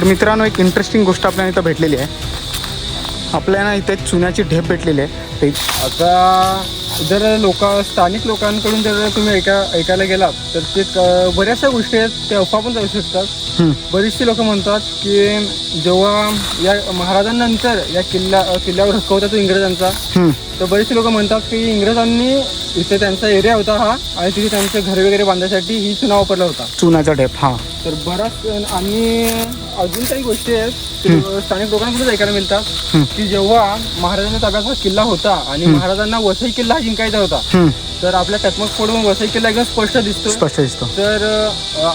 तर मित्रांनो एक इंटरेस्टिंग गोष्ट आपल्याला इथं भेटलेली आहे. आपल्याला इथे चुन्याची ढेप भेटलेली आहे. ते आता जर लोक स्थानिक लोकांकडून जर तुम्ही ऐका ऐकायला गेलात तर ते बऱ्याचशा गोष्टी आहेत त्या अफवा पण जाऊ शकतात. बरीचशी लोक म्हणतात की जेव्हा या महाराजांनंतर या किल्ला किल्ल्यावर हक्क होता तो इंग्रजांचा. तर बरेचसे लोक म्हणतात की इंग्रजांनी इथे त्यांचा एरिया होता हा आणि तिथे त्यांचे घर वगैरे बांधण्यासाठी ही चुना वापरला होता. चुनाचा ढेप हां. तर बराच आणि अजून काही गोष्टी आहेत ते स्थानिक लोकांकडूनच ऐकायला मिळतात. की जेव्हा महाराजांच्या ताब्यात हा किल्ला होता आणि महाराजांना वसई किल्ला हा जिंकायचा होता तर आपल्या टकमक फोडून वसई किल्ला एकदम स्पष्ट दिसतो स्पष्ट दिसतो. तर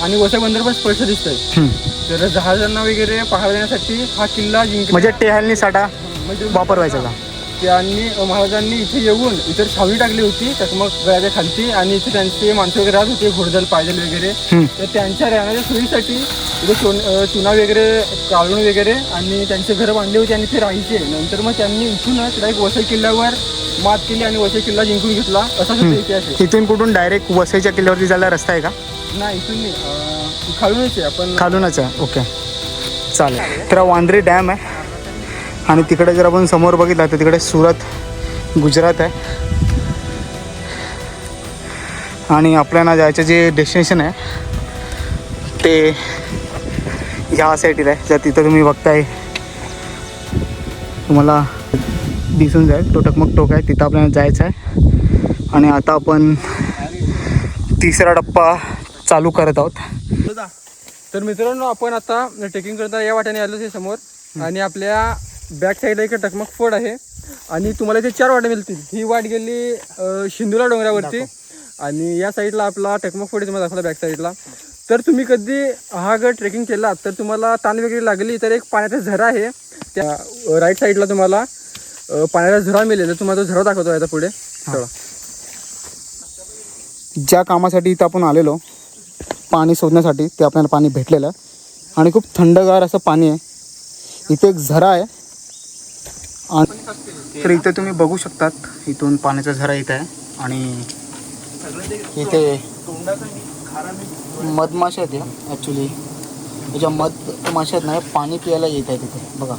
आणि वसई बंदर पण स्पष्ट दिसतंय. तर जहाजांना वगैरे पहारा देण्यासाठी हा किल्ला जिंक म्हणजे टेहालनी साठा म्हणजे वापरवायचा का? त्यांनी महाराजांनी इथे येऊन इतर छावणी टाकली होती. टकमक गळ्याच्या खालती आणि इथे त्यांचे माणसं वगैरे राहत होते घोडदल पायदल वगैरे. तर त्यांच्या राहण्याच्या सोयीसाठी इथे चोन वगैरे काढून वगैरे आणि त्यांचे घरं बांधले होते आणि ते राहायचे. नंतर मग त्यांनी इथूनच डायरेक्ट वसई किल्ल्यावर मात केली आणि वसई किल्ला जिंकून घेतला. असा सुद्धा इतिहास. आहे इथून कुठून डायरेक्ट वसईच्या किल्ल्यावरती जायला रस्ता आहे का? नाही इथून नाही. अ, खालूनच आहे आपण खालूनच आहे. ओके. चालेल. तर हा वांद्रे डॅम आहे. आणि तिकडे जर आपण समोर बघितलं तर तिकडे सुरत गुजरात आहे. आणि आपल्याला जायचं जे डेस्टिनेशन आहे ते ह्या साईडला आहे. जर तिथं तुम्ही बघताय तुम्हाला दिसून जाईल. तो टकमक टोक आहे तिथं आपल्याला जायचं आहे. आणि आता आपण तिसरा टप्पा चालू करत आहोत. तर मित्रांनो आपण आता ट्रेकिंग करता या वाट्याने आलो आहे समोर. आणि आपल्या बॅक साईडला एक टकमक फोड आहे. आणि तुम्हाला इथे चार वाटे मिळतील. ही वाट गेली अं, शिंदुला डोंगरावरती. आणि या साईडला आपला टकमक फोड आहे तुम्हाला दाखवला बॅक साईडला. तर तुम्ही कधी हा गड ट्रेकिंग केला तर तुम्हाला ताण वगैरे लागली तर एक पाण्याचा झरा आहे. त्या राईट साईडला तुम्हाला अं, पाण्याचा झरा मिळेल. तर तुम्हाला तो झरा दाखवतो आता पुढे. चला. ज्या कामासाठी इथं आपण आलेलो पाणी शोधण्यासाठी ते आपल्याला पाणी भेटलेलं आहे. आणि खूप थंडगार असं पाणी आहे. इथे एक झरा आहे. तर इथे तुम्ही बघू शकतात इथून पाण्याचा झरा इथं आहे आणि इथे मधमाशा आहेत ॲक्च्युली त्याच्या मधमाशा आहेत ना पाणी प्यायला येत आहे तिथे बघा.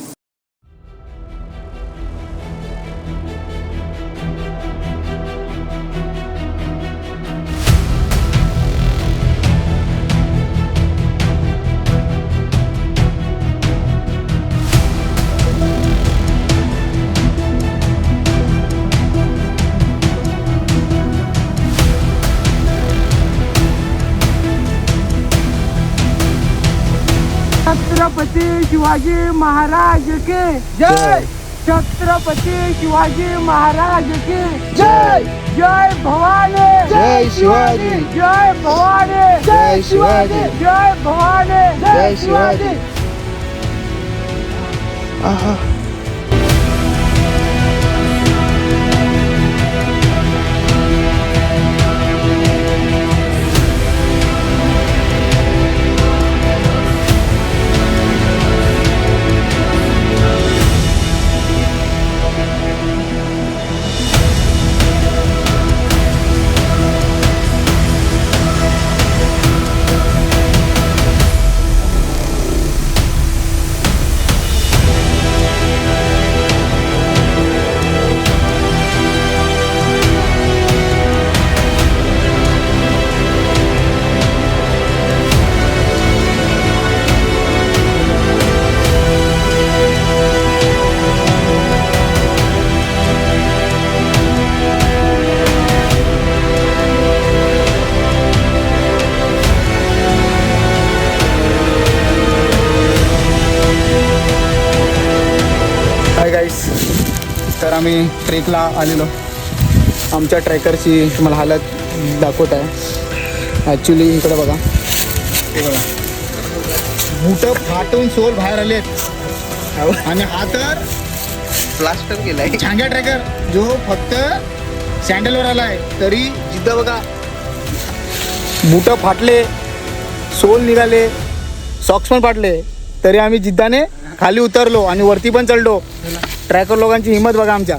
छत्रपती शिवाजी महाराज के जय छत्रपती शिवाजी महाराज की जय। जय भवानी। जय शिवाजी. जय भवानी। जय शिवाजी. जय भवानी। जय शिवाजी. आम्ही ट्रेकला आलेलो. आमच्या ट्रेकरची तुम्हाला हालत दाखवत आहे. ॲक्च्युली इकडे बघा. हे बघा. बुटं फाटून सोल बाहेर आलेत. आणि हा तर प्लास्टर केलाय छांग्या ट्रेकर जो फक्त सँडलवर आलाय तरी जिद्द बघा. बुटं फाटले सोल निघाले सॉक्स पण फाटले तरी आम्ही जिद्दाने खाली उतरलो आणि वरती पण चढलो. ट्रॅकर लोकांची हिंमत बघा आमच्या.